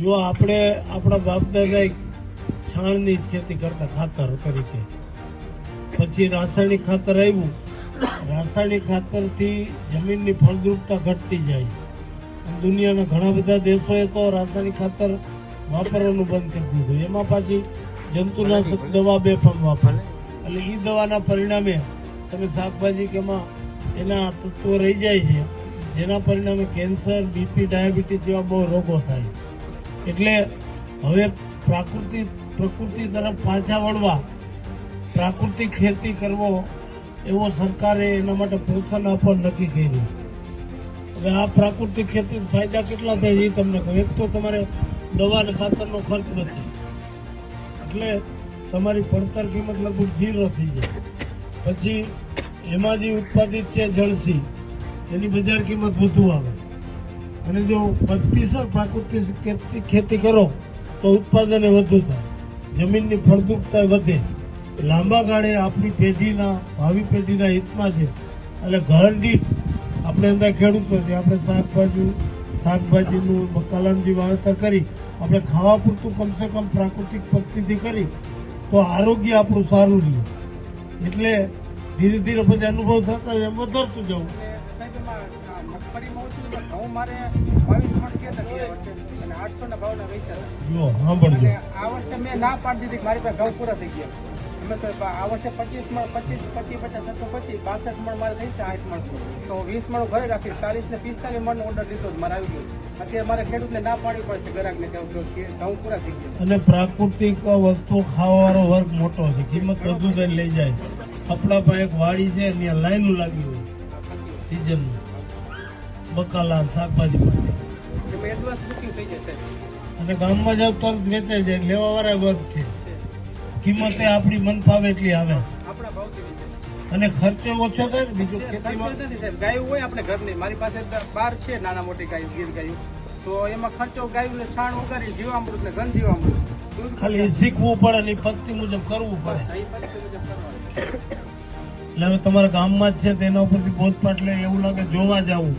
જો આપણે આપણા બાપ દાદા છાણની જ ખેતી કરતા ખાતર તરીકે પછી રાસાયણિક ખાતર આવ્યું રાસાયણિક ખાતરથી જમીનની ફળદ્રુપતા ઘટતી જાય. દુનિયાના ઘણા બધા દેશોએ તો રાસાયણિક ખાતર વાપરવાનું બંધ કરી દીધું. એમાં પાછી જંતુનાશક દવા બે પણ વાપરે. એટલે એ દવાના પરિણામે તમે શાકભાજી કે એમાં એના તત્વો રહી જાય છે જેના પરિણામે કેન્સર બીપી ડાયાબિટીસ જેવા બહુ રોગો થાય. એટલે હવે પ્રાકૃતિક પ્રકૃતિ તરફ પાછા વળવા પ્રાકૃતિક ખેતી કરવો, એવો સરકારે એના માટે પ્રોત્સાહન આપવાનું નક્કી કર્યું. હવે આ પ્રાકૃતિક ખેતી ફાયદા કેટલા થાય એ તમને કહું એક તો તમારે દવા અને ખાતરનો ખર્ચ નથી. એટલે તમારી પડતર કિંમત લગભગ ઝીરો થઈ જાય. પછી એમાં જે ઉત્પાદિત છે જળસી એની બજાર કિંમત વધુ આવે. અને જો પત્તીસર પ્રાકૃતિક ખેતી કરો, તો ઉત્પાદન વધુ થાય. જમીનની ફળદ્રુપતા વધે. લાંબા ગાળે આપણી પેઢીના, ભાવિ પેઢીના હિતમાં છે. એટલે ઘર દીઠ આપણે અંદર ખેડૂતો છે, આપણે શાકભાજી શાકભાજીનું મકાલાનું વાવેતર કરી, આપણે ખાવા પૂરતું કમસે કમ પ્રાકૃતિક પદ્ધતિથી કરી, તો આરોગ્ય આપણું સારું રહે. એટલે ધીરે ધીરે પછી અનુભવ થતા એમ વધારતું જવું. આ વર્ષે મેં ના પાડી દીધી મારી પાસે ઘઉં પૂરા થઈ ગયા. આ વર્ષે પચીસ મણ પચીસ પચીસ પચાસ છસો પચીસ બાસઠ મણ મારે થઈ છે આઠ મણ. તો વીસ મણ ઘરે રાખીશ. ચાલીસ ને પિસ્તાલીસ મણનો ઓર્ડર લીધો જ મારે આવી ગયો. અત્યારે મારે ખેડૂતને ના પાડવી પડશે ગ્રાહકને ઘઉં પૂરા થઈ ગયા. અને પ્રાકૃતિક વસ્તુ ખાવાનો વર્ગ મોટો છે. કિંમત વધુ લઈ જાય. આપણા પાસે એક વાડી છે ત્યાં લાઈનું લાગી હોય. સિઝન બકાલા શાકભાજી માટે એમાં એડવાન્સ બુકિંગ થઈ જશે. અને ગામમાં જાવ તરત વેચાઈ જાય લેવા વાળા વર્ગ છે. કિંમતે આપણી મન ફાવે એટલી આવે. આપણા અને ખર્ચો ઓછો થાય ને બીજું ખેતીમાં? ગાયું હોય આપણે ઘરની. મારી પાસે બાર છે નાના મોટી ગાય ગીર ગાયું. તો એમાં ખર્ચો ગાયું છાણ ઉગાડી જીવામૃત ને ઘન જીવામૃત. ખાલી શીખવું પડે ને ઈ મુજબ કરવું પડે. એટલે હવે તમારા ગામમાં જ છે તેના ઉપરથી બોધપાઠ લે એવું લાગે જોવા જવું.